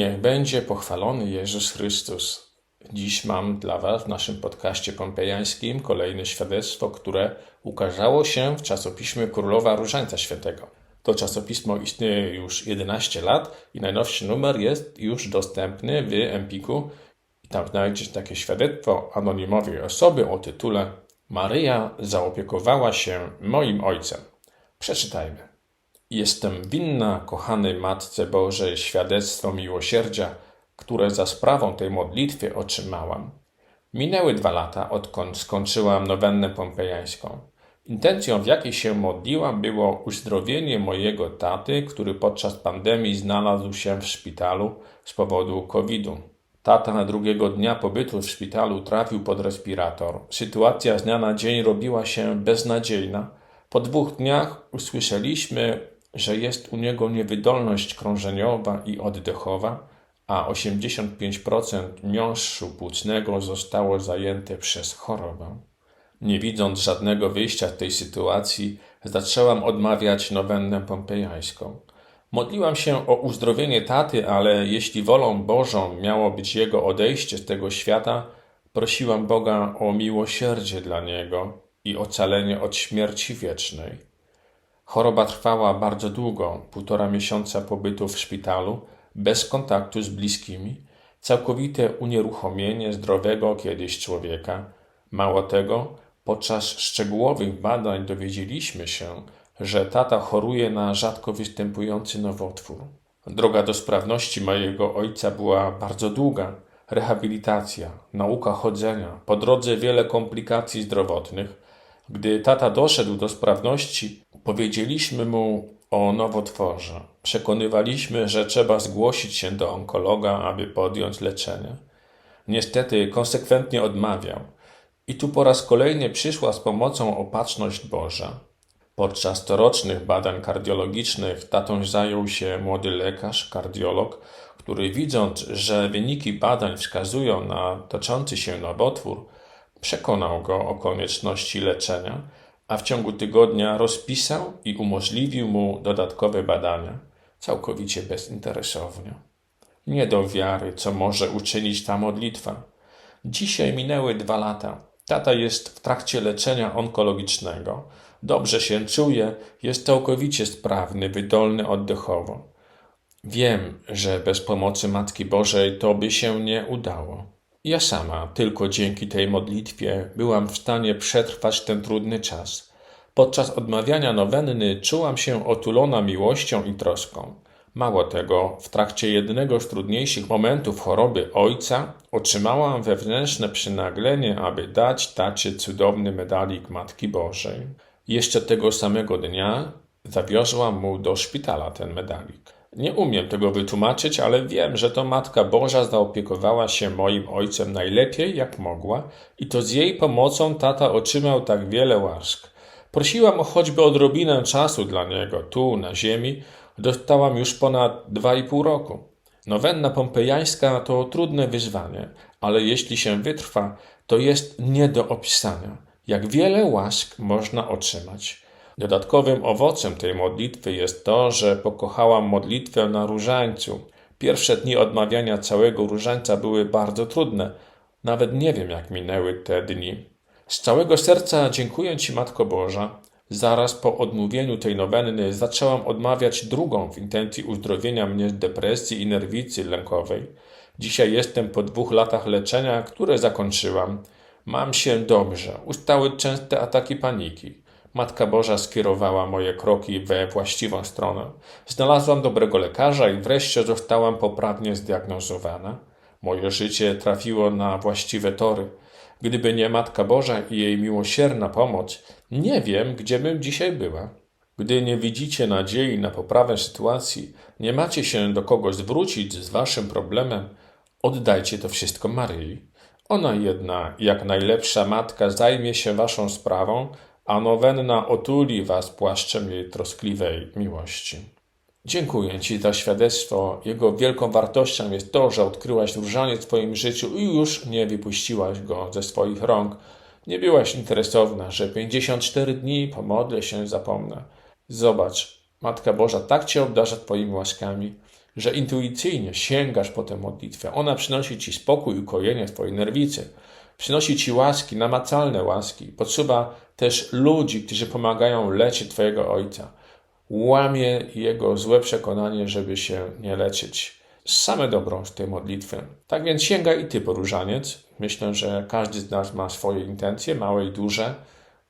Niech będzie pochwalony Jezus Chrystus. Dziś mam dla Was w naszym podcaście pompejańskim kolejne świadectwo, które ukazało się w czasopiśmie Królowa Różańca Świętego. To czasopismo istnieje już 11 lat i najnowszy numer jest już dostępny w Empiku. I tam znajdziecie takie świadectwo anonimowej osoby o tytule Maryja zaopiekowała się moim ojcem. Przeczytajmy. Jestem winna kochanej Matce Bożej świadectwo miłosierdzia, które za sprawą tej modlitwy otrzymałam. Minęły dwa lata, odkąd skończyłam nowennę pompejańską. Intencją, w jakiej się modliłam, było uzdrowienie mojego taty, który podczas pandemii znalazł się w szpitalu z powodu COVID-u. Tata na drugiego dnia pobytu w szpitalu trafił pod respirator. Sytuacja z dnia na dzień robiła się beznadziejna. Po dwóch dniach usłyszeliśmy, że jest u niego niewydolność krążeniowa i oddechowa, a 85% miąższu płucnego zostało zajęte przez chorobę. Nie widząc żadnego wyjścia z tej sytuacji, zaczęłam odmawiać nowennę pompejańską. Modliłam się o uzdrowienie taty, ale jeśli wolą Bożą miało być jego odejście z tego świata, prosiłam Boga o miłosierdzie dla niego i ocalenie od śmierci wiecznej. Choroba trwała bardzo długo, półtora miesiąca pobytu w szpitalu, bez kontaktu z bliskimi, całkowite unieruchomienie zdrowego kiedyś człowieka. Mało tego, podczas szczegółowych badań dowiedzieliśmy się, że tata choruje na rzadko występujący nowotwór. Droga do sprawności mojego ojca była bardzo długa. Rehabilitacja, nauka chodzenia, po drodze wiele komplikacji zdrowotnych. Gdy tata doszedł do sprawności, powiedzieliśmy mu o nowotworze. Przekonywaliśmy, że trzeba zgłosić się do onkologa, aby podjąć leczenie. Niestety konsekwentnie odmawiał. I tu po raz kolejny przyszła z pomocą opatrzność Boża. Podczas torocznych badań kardiologicznych tatą zajął się młody lekarz, kardiolog, który widząc, że wyniki badań wskazują na toczący się nowotwór, przekonał go o konieczności leczenia, a w ciągu tygodnia rozpisał i umożliwił mu dodatkowe badania, całkowicie bezinteresownie. Nie do wiary, co może uczynić ta modlitwa. Dzisiaj minęły dwa lata. Tata jest w trakcie leczenia onkologicznego. Dobrze się czuje, jest całkowicie sprawny, wydolny oddechowo. Wiem, że bez pomocy Matki Bożej to by się nie udało. Ja sama, tylko dzięki tej modlitwie, byłam w stanie przetrwać ten trudny czas. Podczas odmawiania nowenny czułam się otulona miłością i troską. Mało tego, w trakcie jednego z trudniejszych momentów choroby ojca otrzymałam wewnętrzne przynaglenie, aby dać tacie cudowny medalik Matki Bożej. Jeszcze tego samego dnia zawiozłam mu do szpitala ten medalik. Nie umiem tego wytłumaczyć, ale wiem, że to Matka Boża zaopiekowała się moim ojcem najlepiej jak mogła i to z jej pomocą tata otrzymał tak wiele łask. Prosiłam o choćby odrobinę czasu dla niego tu, na ziemi. Dostałam już ponad dwa i pół roku. Nowenna pompejańska to trudne wyzwanie, ale jeśli się wytrwa, to jest nie do opisania. Jak wiele łask można otrzymać. Dodatkowym owocem tej modlitwy jest to, że pokochałam modlitwę na różańcu. Pierwsze dni odmawiania całego różańca były bardzo trudne. Nawet nie wiem, jak minęły te dni. Z całego serca dziękuję Ci, Matko Boża. Zaraz po odmówieniu tej nowenny zaczęłam odmawiać drugą w intencji uzdrowienia mnie z depresji i nerwicy lękowej. Dzisiaj jestem po dwóch latach leczenia, które zakończyłam. Mam się dobrze. Ustały częste ataki paniki. Matka Boża skierowała moje kroki we właściwą stronę. Znalazłam dobrego lekarza i wreszcie zostałam poprawnie zdiagnozowana. Moje życie trafiło na właściwe tory. Gdyby nie Matka Boża i jej miłosierna pomoc, nie wiem, gdzie bym dzisiaj była. Gdy nie widzicie nadziei na poprawę sytuacji, nie macie się do kogo zwrócić z waszym problemem, oddajcie to wszystko Maryi. Ona jedna, jak najlepsza matka, zajmie się waszą sprawą, a nowenna otuli was płaszczem jej troskliwej miłości. Dziękuję Ci za świadectwo. Jego wielką wartością jest to, że odkryłaś różaniec w Twoim życiu i już nie wypuściłaś go ze swoich rąk. Nie byłaś interesowna, że 54 dni pomodlę się, zapomnę. Zobacz, Matka Boża tak Cię obdarza Twoimi łaskami, że intuicyjnie sięgasz po tę modlitwę. Ona przynosi ci spokój, ukojenie twojej nerwicy. Przynosi ci łaski, namacalne łaski. Potrzeba też ludzi, którzy pomagają leczyć twojego ojca. Łamie jego złe przekonanie, żeby się nie leczyć. Same dobro z tej modlitwy. Tak więc sięgaj i ty po różaniec. Myślę, że każdy z nas ma swoje intencje, małe i duże.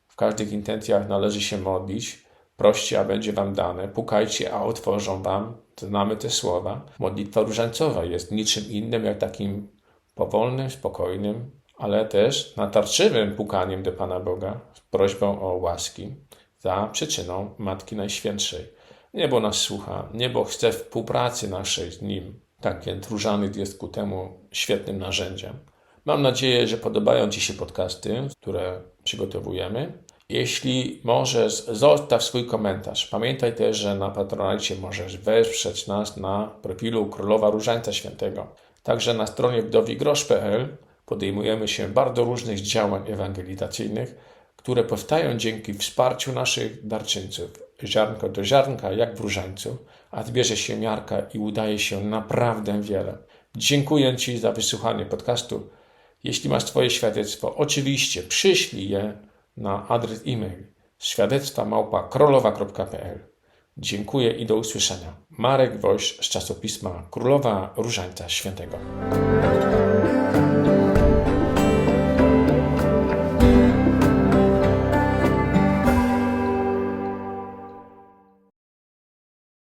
W każdych intencjach należy się modlić. Proście, a będzie wam dane. Pukajcie, a otworzą wam. Znamy te słowa. Modlitwa różańcowa jest niczym innym, jak takim powolnym, spokojnym, ale też natarczywym pukaniem do Pana Boga z prośbą o łaski za przyczyną Matki Najświętszej. Niebo nas słucha, niebo chce współpracy naszej z Nim. Tak więc różaniec jest ku temu świetnym narzędziem. Mam nadzieję, że podobają Ci się podcasty, które przygotowujemy. Jeśli możesz, zostaw swój komentarz. Pamiętaj też, że na Patronite możesz wesprzeć nas na profilu Królowa Różańca Świętego. Także na stronie wdowigrosz.pl podejmujemy się bardzo różnych działań ewangelizacyjnych, które powstają dzięki wsparciu naszych darczyńców. Ziarnko do ziarnka, jak w różańcu, a zbierze się miarka i udaje się naprawdę wiele. Dziękuję Ci za wysłuchanie podcastu. Jeśli masz Twoje świadectwo, oczywiście przyślij je na adres e-mail świadectwa małpa krolowa.pl. Dziękuję i do usłyszenia. Marek Woś z czasopisma Królowa Różańca Świętego.